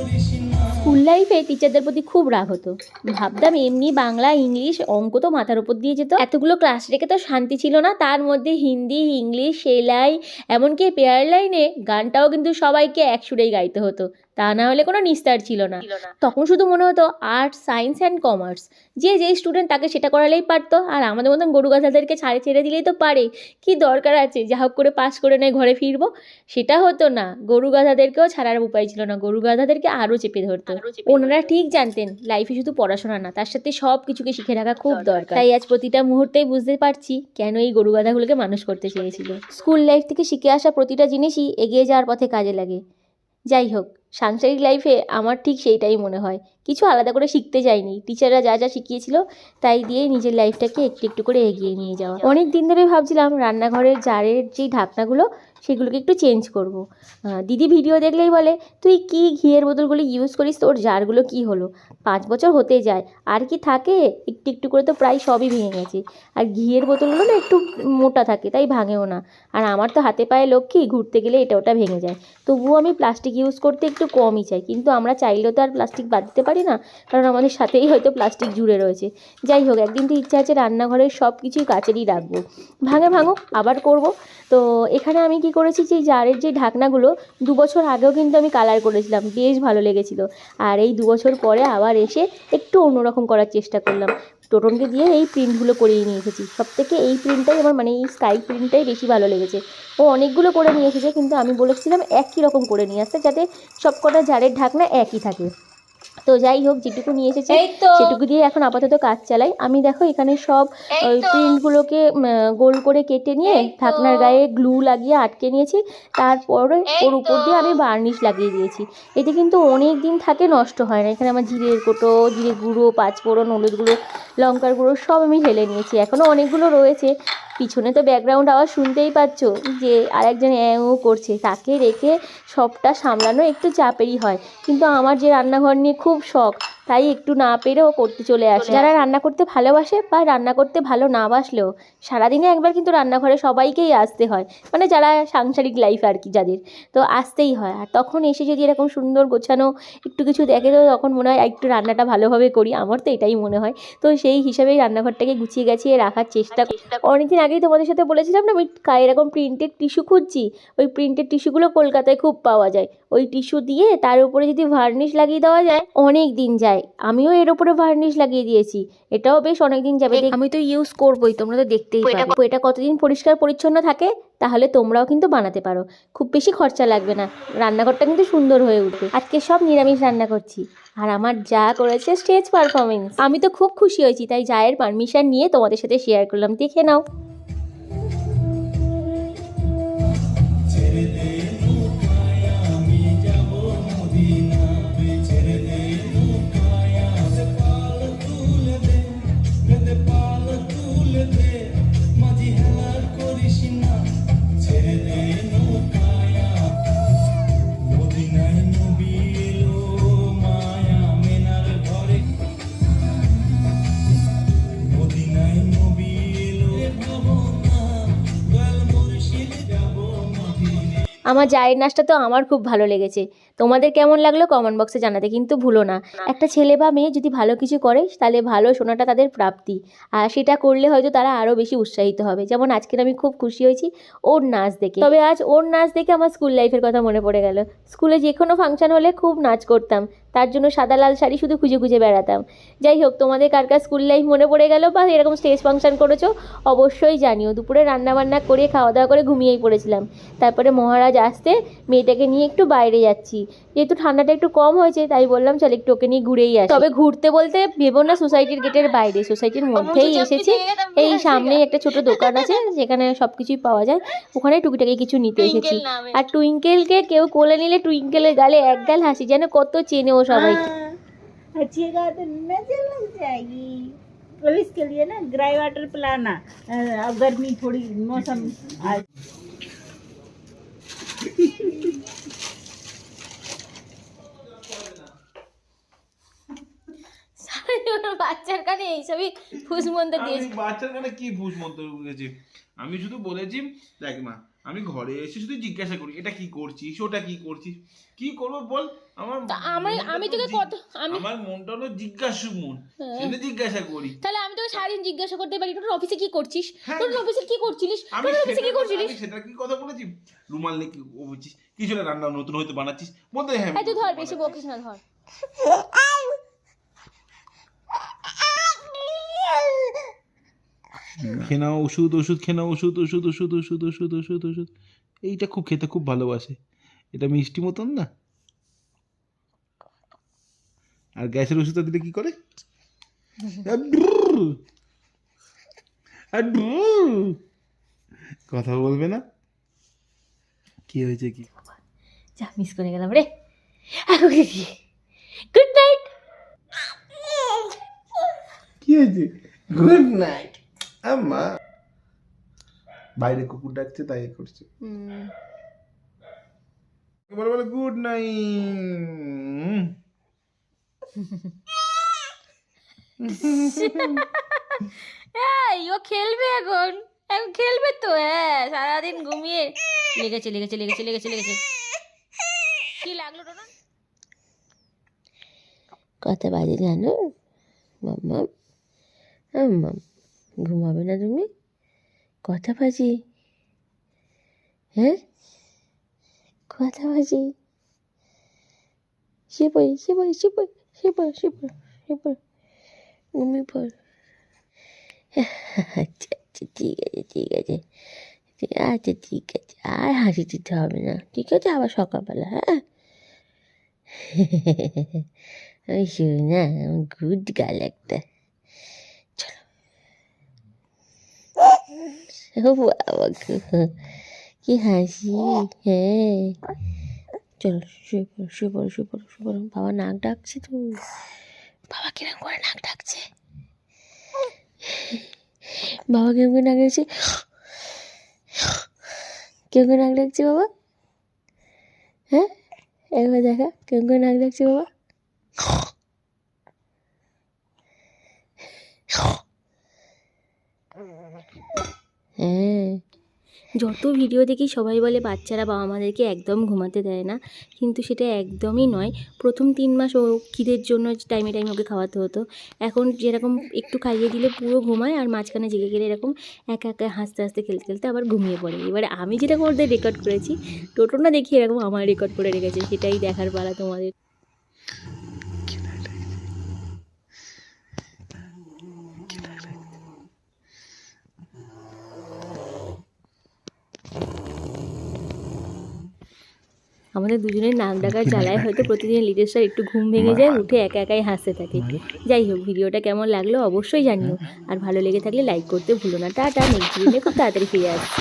School লাইফে টিচারদের প্রতি খুব রাগ হতো। ভাবতাম এমনি বাংলা ইংলিশ অঙ্ক তো মাথার উপর দিয়ে যেত। এতগুলো ক্লাস রেখে তো শান্তি ছিল না। তার মধ্যে হিন্দি ইংলিশ সেলাই এমনকি পেয়ার লাইনে গানটাও কিন্তু সবাইকে এক সুরেই গাইতে হতো। তা না হলে কোনো নিস্তার ছিল না। তখন শুধু মনে হতো আর্টস সায়েন্স অ্যান্ড কমার্স যে যে স্টুডেন্ট তাকে সেটা করালেই পারতো। আর আমাদের মতন গরু গাধাদেরকে ছাড়ে ছেড়ে দিলেই তো পারে। কি দরকার আছে? যা হোক করে পাস করে নেয় ঘরে ফিরবো? সেটা হতো না। গরু গাধাদেরকেও ছাড়ার উপায় ছিল না। গরু গাধাদেরকে আরও চেপে ধরতো। ওনারা ঠিক জানতেন লাইফে শুধু পড়াশোনা না তার সাথে সব কিছুকে শিখে রাখা খুব দরকার। তাই আজ প্রতিটা মুহূর্তেই বুঝতে পারছি কেন এই গরু গাধাগুলোকে মানুষ করতে চেয়েছিল। স্কুল লাইফ থেকে শিখে আসা প্রতিটা জিনিসই এগিয়ে যাওয়ার পথে কাজে লাগে। যাই হোক সাংসারিক লাইফে আমার ঠিক সেইটাই মনে হয়। কিছু আলাদা করে শিখতে যাইনি টিচাররা যা যা শিখিয়েছিল তাই দিয়েই নিজের লাইফটাকে একটু একটু করে এগিয়ে নিয়ে যাওয়া। অনেক দিন ধরে ভাবছিলাম রান্নাঘরের জারের যেই ঢাকনাগুলো সেগুলোকে একটু চেঞ্জ করব। দিদি ভিডিও দেখলেই বলে, তুই কি ঘিয়ের বোতলগুলো ইউজ করিস? তোর জারগুলো কি হলো? পাঁচ বছর হতে যায়, আর কি থাকে? একটু একটু করে তো প্রায় সবই ভেঙে গেছে। আর ঘিয়ের বোতলগুলো না একটু মোটা থাকে, তাই ভাঙেও না। আর আমার তো হাতে পায়ে লক্ষ্মী, ঘুরতে গেলে এটা ওটা ভেঙে যায়। তবুও আমি প্লাস্টিক ইউজ করতে একটু কমই চাই। কিন্তু আমরা চাইলেও তো আর প্লাস্টিক বাদ দিতে পারি না, কারণ আমাদের সাথেই হয়তো প্লাস্টিক জুড়ে রয়েছে। যাই হোক, একদিন তো ইচ্ছা আছে রান্নাঘরের সব কিছুই কাচেরই রাখব। ভাঙে ভাঙো আবার করব। তো এখানে আমি কি করেছি যে জারের যে ঢাকনাগুলো দু বছর আগেও কিন্তু আমি কালার করেছিলাম, বেশ ভালো লেগেছিল। আর এই দু বছর পরে আবার এসে একটু অন্যরকম করার চেষ্টা করলাম। টোটনকে দিয়ে এই প্রিন্টগুলো করিয়ে নিয়ে এসেছি। সব থেকে এই প্রিন্টটাই আমার মানে এই স্কাই প্রিন্টটাই বেশি ভালো লেগেছে। ও অনেকগুলো করে নিয়ে এসেছে, কিন্তু আমি বলেছিলাম একই রকম করে নিয়ে আসতে, যাতে সব কটা জারের ঢাকনা একই থাকে। তো যাই হোক যেটুকু নিয়ে এসেছি সেটুকু দিয়ে এখন আপাতত কাজ চালাই। আমি দেখো এখানে সব। প্রিন্টগুলোকে গোল করে কেটে নিয়ে ঢাকনার গায়ে গ্লু লাগিয়ে আটকে নিয়েছি। তারপরে ওর উপর দিয়ে আমি বার্নিশ লাগিয়ে দিয়েছি। এতে কিন্তু অনেক দিন থাকে নষ্ট হয় না। এখানে আমার জিরের কোটো জিরে গুঁড়ো পাঁচফোড়ন হলুদ গুঁড়ো লঙ্কার গুঁড়ো সব আমি ঢেলে নিয়েছি। এখনও অনেকগুলো রয়েছে। পিছনে তো ব্যাকগ্রাউন্ড আওয়াজ শুনতেই পাচ্ছ। যে আরেকজন অ্যাও করছে, তাকে রেখে সবটা সামলানো একটু চাপেরই হয়। কিন্তু আমার যে রান্নাঘর নিয়ে খুব শখ তাই একটু না পেরেও করতে চলে আসে। যারা রান্না করতে ভালোবাসে বা রান্না করতে ভালো না বাসলেও সারাদিনে একবার কিন্তু রান্নাঘরে সবাইকেই আসতে হয়। মানে যারা সাংসারিক লাইফ আর কি যাদের। তো আসতেই হয়। আর তখন এসে যদি এরকম সুন্দর গোছানো একটু কিছু দেখে তো তখন মনে হয় একটু রান্নাটা ভালোভাবে করি। আমার তো এটাই মনে হয়। তো সেই হিসাবেই রান্নাঘরটাকে গুছিয়ে গাছিয়ে রাখার চেষ্টা করি। অনেকদিন আগেই তোমাদের সাথে বলেছিলাম না আমি এরকম প্রিন্টেড টিস্যু খুঁজছি। ওই প্রিন্টেড টিস্যুগুলো কলকাতায় খুব পাওয়া যায়। ওই টিস্যু দিয়ে তার উপরে যদি ভার্নিশ লাগিয়ে দেওয়া যায় অনেক দিন যায়। আমিও এর উপরে ভার্নিশ লাগিয়ে দিয়েছি। এটাও বেশ অনেক দিন যাবে আমি তো ইউজ করবোই তোমরা তো দেখতেই এটা পাবে। এটা কতদিন পরিষ্কার পরিচ্ছন্ন থাকে তাহলে তোমরাও কিন্তু বানাতে পারো। খুব বেশি খরচা লাগবে না। রান্নাঘরটা কিন্তু সুন্দর হয়ে উঠবে। আজকে সব নিরামিষ রান্না করছি। আর আমার যা করেছে স্টেজ পারফরমেন্স আমি তো খুব খুশি হয়েছি তাই জায়ের পারমিশন নিয়ে তোমাদের সাথে শেয়ার করলাম। দেখে নাও। আমার জায়ের নাচটা তো আমার খুব ভালো লেগেছে। তোমাদের কেমন লাগল কমেন্ট বক্সে জানাতে কিন্তু ভুলো না। একটা ছেলে বা মেয়ে যদি ভালো কিছু করে, তাহলে ভালো শোনাটা তাদের প্রাপ্তি। আর সেটা করলে হয়তো তারা আরও বেশি উৎসাহিত হবে। যেমন আজকের আমি খুব খুশি হয়েছি ওর নাচ দেখে। তবে আজ ওর নাচ দেখে আমার স্কুল লাইফের কথা মনে পড়ে গেল। স্কুলে যে কোনো ফাংশন হলে খুব নাচ করতাম। তার জন্য সাদা লাল শাড়ি শুধু খুঁজে খুঁজে বেড়াতাম। যাই হোক, তোমাদের কার কার স্কুল লাইফ মনে পড়ে গেল বা এরকম স্টেজ ফাংশন করেছ, অবশ্যই জানিও। দুপুরে রান্না বান্না করে খাওয়া দাওয়া করে ঘুমিয়েই পড়েছিলাম। তারপরে মহারাজ আসতে মেয়েটাকে নিয়ে একটু বাইরে যাচ্ছি। যেহেতু ঠান্ডাটা একটু কম হয়েছে, তাই বললাম, চল একটু ওকে নিয়ে ঘুরেই আসি। তবে ঘুরতে বলতে ভেবো না সোসাইটির গেটের বাইরে। সোসাইটির মধ্যেই এসেছি। এই সামনেই একটা ছোট দোকান আছে, যেখানে সব কিছুই পাওয়া যায়। ওখানে টুকিটাকি কিছু নিতে এসেছি। আর টুইঙ্কেলকে কেউ কোলে নিলে টুইঙ্কেলের গালে এক গাল হাসি, যেন কত চেনে ও সবাই अच्छिएगा तो नजर लग जाएगी अब इसके लिए ना ड्राई वाटर पिलाना अ, अब गर्मी थोड़ी मौसम आज বাচ্চার কানে এইসবই ফুসমন্ত আমি দিয়েছে বাচ্চার কানে কি ভুষ মন্ত্র গেছি আমি শুধু বলেছি দেখ মা আমি ঘরে এসে শুধু জিজ্ঞাসা করি এটা কি করছিস? ওটা কি করছিস? কি করব বল? আমার আমি মনটা আমি তোকে কত আমি আমার মনটা হলো জিজ্ঞাসু মন। হ্যাঁ। সেটা জিজ্ঞাসা করি। তাহলে আমি তোকে সারাদিন জিজ্ঞাসা করতে পারি তোর অফিসে কি করছিস? হ্যাঁ। তোর অফিসে কি করছিলিস? আমি তোর অফিসে কি করছিলিস আমি সেটা কি কথা বলেছি? রুমাল নিয়ে কি বলছিস? কিছু না রান্না নতুন হয়তো বানাচ্ছিস। বলতে হ্যাঁ এই তুই ধর বেশি বকিস না ধর। খেয়ে নাও ওষুধ ওষুধ খেয়ে নাও ওষুধ ওষুধ ওষুধ ওষুধ ওষুধ ওষুধ ওষুধ। এইটা খুব খেতে খুব ভালোবাসে। এটা মিষ্টি মতন না? আর গ্যাসের ওষুধটা দিলে কি করে। কথা বলবে না? কি হয়েছে কি? যা মিস করে গেলাম রে। কি? গুড নাইট কি হয়েছে? গুড নাইট আম্মা। বাইরে কুকুর ডাকছে তাই করছে। বলে বলে গুড নাইট এই ও খেলবে এখন। এখন খেলবে তো হ্যাঁ সারাদিন ঘুমিয়ে। লেগেছে লেগেছে লেগেছে লেগেছে লেগেছে। কি লাগল টোটন কত বাজে জানো? মাম্মা মাম ঘুমাবে না তুমি? কথা বাজি। হ্যাঁ? কথা বাজি। সে পড় সে পড় সে পড় সে ঘুমিয়ে পড়। আচ্ছা আচ্ছা ঠিক আছে ঠিক আছে। আচ্ছা ঠিক আছে। আর হাসি দিতে হবে না, ঠিক আছে? আবার সকালবেলা হ্যাঁ? ওই শুন না, গুড গাল একটা চলো ও কি হাসি হ্যাঁ চলো শুয়ে পড়ো শুয়ে পড়ো শুয়ে পড়ো শুয়ে পড়ো বাবা নাক ডাকছে তো বাবা কিরম করে নাক ডাকছে বাবা কেমন করে নাক ডাকছে কেমন করে নাক ডাকছে বাবা হ্যাঁ একবার দেখা কেমন করে নাক ডাকছে বাবা হ্যাঁ। যত ভিডিও দেখি সবাই বলে বাচ্চারা বাবা মাদেরকে একদম ঘুমাতে দেয় না। কিন্তু সেটা একদমই নয়। প্রথম তিন মাস ও খিদের জন্য টাইমে টাইমে ওকে খাওয়াতে হতো। এখন যেরকম একটু খাইয়ে দিলে পুরো ঘুমায় আর মাঝখানে জেগে গেলে এরকম একা একা হাসতে হাসতে খেলতে খেলতে আবার ঘুমিয়ে পড়ে। এবারে আমি যেটা ওদের রেকর্ড করেছি টোটো না দেখি এরকম আমার রেকর্ড করে রেখেছে, সেটাই দেখার পালা তোমাদের। আমাদের দুজনের নাক ডাকার জ্বালায় হয়তো প্রতিদিন লিটের স্যার একটু ঘুম ভেঙে যায় উঠে একা একাই হাসতে থাকে। যাই হোক ভিডিওটা কেমন লাগল অবশ্যই জানিও। আর ভালো লেগে থাকলে লাইক করতে ভুলো না। টাটা নেক্সট ভিডিও খুব তাড়াতাড়ি ফিরে আসছি।